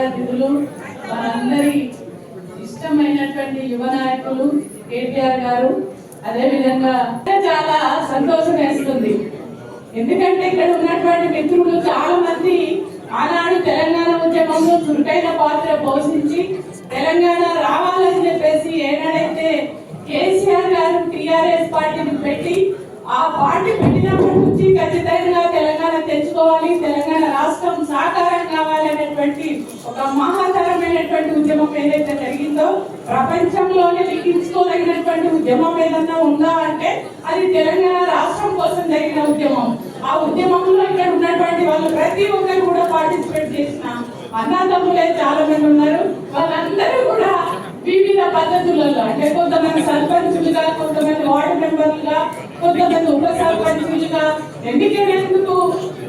అతిథులు మనందరి ఇష్టమైనటువంటి యువ నాయకులు కేటీఆర్ గారు. అదేవిధంగా చాలా సంతోషం వేస్తుంది. ఎందుకంటే ఇక్కడ ఉన్నటువంటి మిత్రులు చాలా మంది ఆనాడు తెలంగాణ ఉద్యమంలో చురుకైన పాత్ర పోషించి తెలంగాణ రావాలని చెప్పేసి ఏనాడైతే కేసీఆర్ గారు టిఆర్ఎస్ పార్టీని పెట్టి ఆ పార్టీ పెట్టినప్పటి నుంచి ఖచ్చితంగా తెలంగాణ తెచ్చుకోవాలి తెలంగాణ రాష్ట్రం సాకారం కావాలి ఒక మహాతరమైనటువంటి ఉద్యమం ఏదైతే జరిగిందో ప్రపంచంలోనే లిఖించుకోదగినటువంటి ఉద్యమం ఏదన్నా ఉందా అంటే అది తెలంగాణ రాష్ట్రం కోసం జరిగిన ఉద్యమం. ఆ ఉద్యమంలో ఇక్కడ ఉన్నటువంటి వాళ్ళు ప్రతి ఒక్కరు కూడా పార్టిసిపేట్ చేసిన అన్నదమ్ములే చాలా మంది ఉన్నారు. వాళ్ళందరూ కూడా వివిధ పద్ధతులలో అంటే కొంతమంది సర్పంచులుగా కొంతమంది వార్డు మెంబర్లుగా కొంతమంది ఉప సర్పంచులుగా ఎన్నికైనందుకు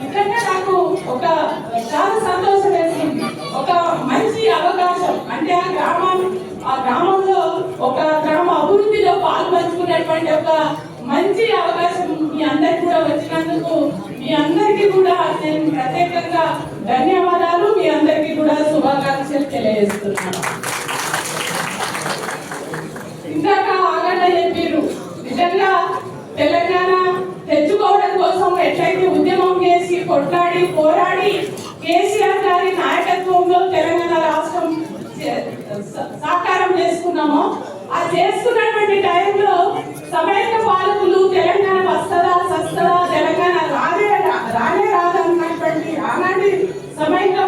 నిజంగా నాకు ఒక చాలా సంతోషం వేసింది ఒక మంచి అవకాశం అంటే ఆ గ్రామం ఆ గ్రామంలో ఒక గ్రామ అభివృద్ధిలో పాల్పంచుకునేటువంటి ఒక మంచి అవకాశం మీ అందరికి కూడా వచ్చినందుకు మీ అందరికీ కూడా నేను ప్రత్యేకంగా ధన్యవాదాలు. మీ అందరికీ కూడా శుభాకాంక్షలు తెలియజేస్తున్నాను. ఇందాక ఆగండ చెప్పారు నిజంగా తెలంగాణ తెచ్చుకోవడం కోసం ఎట్లయితే ఉద్యమం చేసి కొట్లాడి పోరాడి కేసీఆర్ గారి నాయకత్వంలో తెలంగాణ రాష్ట్రం సాకారం చేసుకున్నామో ఆ చేసుకున్నటువంటి టైంలో సమైక్య పాలకులు తెలంగాణ వస్తదా సస్తదా తెలంగాణ రానే రానే రాదన్నటువంటి ఆనాటి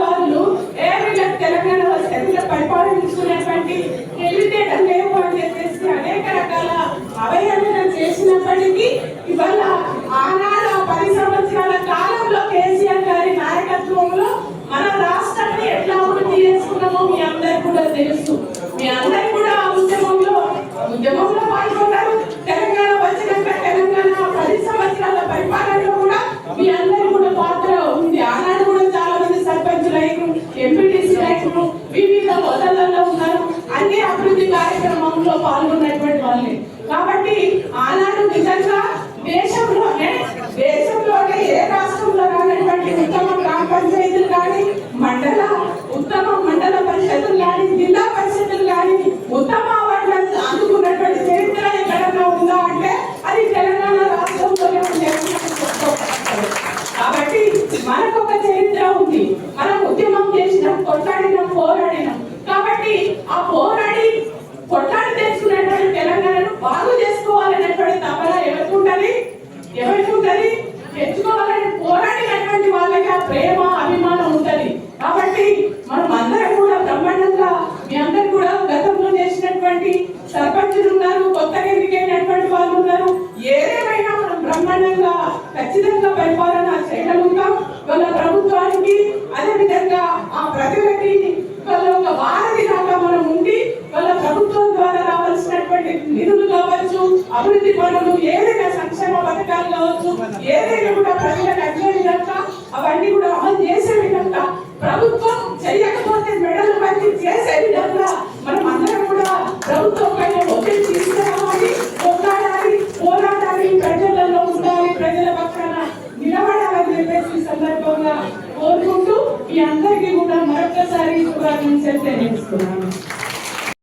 వాళ్ళు ఏ వీళ్ళకి తెలంగాణ వస్తే పరిపాలించుకునేటువంటి తెలివితేటలు లేవు అని చెప్పేసి అనేక రకాల అవహేళన చేసినప్పటికీ ఇవాళ ఆనాడు ఆ పది సంవత్సరాల కాలంలో కేసీఆర్ గారి నాయకత్వంలో మన రాష్ట్రాన్ని ఎట్లా అభివృద్ధి చేసుకున్నామో మీ అందరికి కూడా తెలుసు మీ అందరికి కూడా ఆ ఉద్యమంలో ఉద్యమంలో పాల్గొన్నారు తెలంగాణ వచ్చినాక తెలంగాణ పది సంవత్సరాల పరిపాలనలో కూడా మీ అందరికి కూడా పాత్ర ఉంది ఆనాడు కూడా చాలా మంది సర్పంచ్ రైతులు ఉన్నారు వివిధ హోదాలలో ఉన్నారు. అన్ని అభివృద్ధి కార్యక్రమంలో పాల్గొన్నటువంటి వాళ్ళని కాబట్టి ఆనాడు నిజంగా దేశంలోనే దేశంలోనే ఏ రాష్ట్రంలో రానటువంటి ఉత్తమ గ్రామ పంచాయతీలు కానీ మండల ఉత్తమ మండల పరిషత్తులు కానీ జిల్లా పరిషత్తులు కానీ ఉత్తమ అవార్డులను అందుకున్నటువంటి చరిత్ర ఎక్కడన్నా ఉందా అంటే అది తెలంగాణ రాష్ట్రంలోనే ఉంది కాబట్టి మనకు ఒక చరిత్ర ఉంది మనం ఉద్యమం చేసినాం కొట్లాడినాం పోరాడినాం కాబట్టి ఆ పోరాడి కొట్లాడి తెచ్చుకున్నటువంటి తెలంగాణను బాగు చేసుకోవాలనేటువంటి తపన ఎవరికి ఉంటది ఎవరికి ఉంటది తెచ్చుకోవాలని పోరాడినటువంటి వాళ్ళకి ఆ ప్రేమ అభిమానం ఉంటది కాబట్టి మనం అందరం కూడా బ్రహ్మాండంగా మీ అందరు కూడా గతంలో చేసినటువంటి సర్పంచులు ఉన్నారు కొత్తగా ఎన్నికైనటువంటి వాళ్ళు ఉన్నారు ఏదేమైనా మనం బ్రహ్మాండంగా ఖచ్చితంగా పరిపాలన చేయగలుగుతాం. వాళ్ళ ప్రభుత్వానికి అదే విధంగా ఆ ప్రజలకి వాళ్ళ ఒక వారధి మనం ఉండి వాళ్ళ ప్రభుత్వం ద్వారా రావాల్సినటువంటి నిధులు కావచ్చు అభివృద్ధి పనులు ఏదైనా సంక్షేమ పథకాలు కావచ్చు ఏదైనా కూడా ప్రజలకు అందే విధంగా అవన్నీ కూడా అమలు చేసే విధంగా ప్రభుత్వం చేయకపోతే మెడలు మంచి చేసే విధంగా మనం అందరం కూడా ప్రభుత్వం అందరికీ కూడా మరొకసారి శుభాకాంక్షలు తెలియజేస్తున్నాను.